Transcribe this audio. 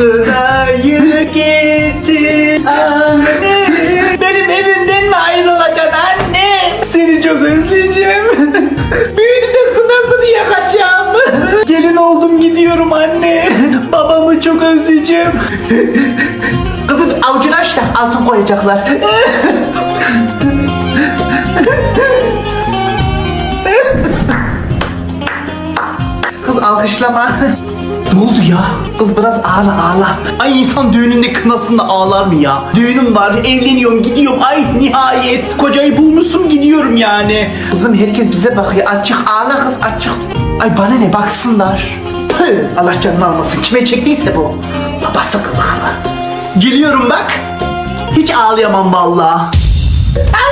Gıdayı getir anne. Benim evimden mi ayrılacaksın anne? Seni çok özleyeceğim. Büyüdü de kınasını yakacağım. Gelin oldum gidiyorum anne. Babamı çok özleyeceğim. Kızım avucunu aç da altın koyacaklar. Kız alkışlama. Ne oldu ya? Kız biraz ağla ağla. Ay insan düğününde kınasında ağlar mı ya? Düğünüm var, evleniyorum, gidiyorum. Ay nihayet. Kocayı bulmuşsun gidiyorum yani. Kızım herkes bize bakıyor. Açık ağla kız açık. Ay bana ne baksınlar. Tüh, Allah canını almasın. Kime çektiyse bu. Babası kılıklı. Geliyorum bak. Hiç ağlayamam vallahi. Tansiyonum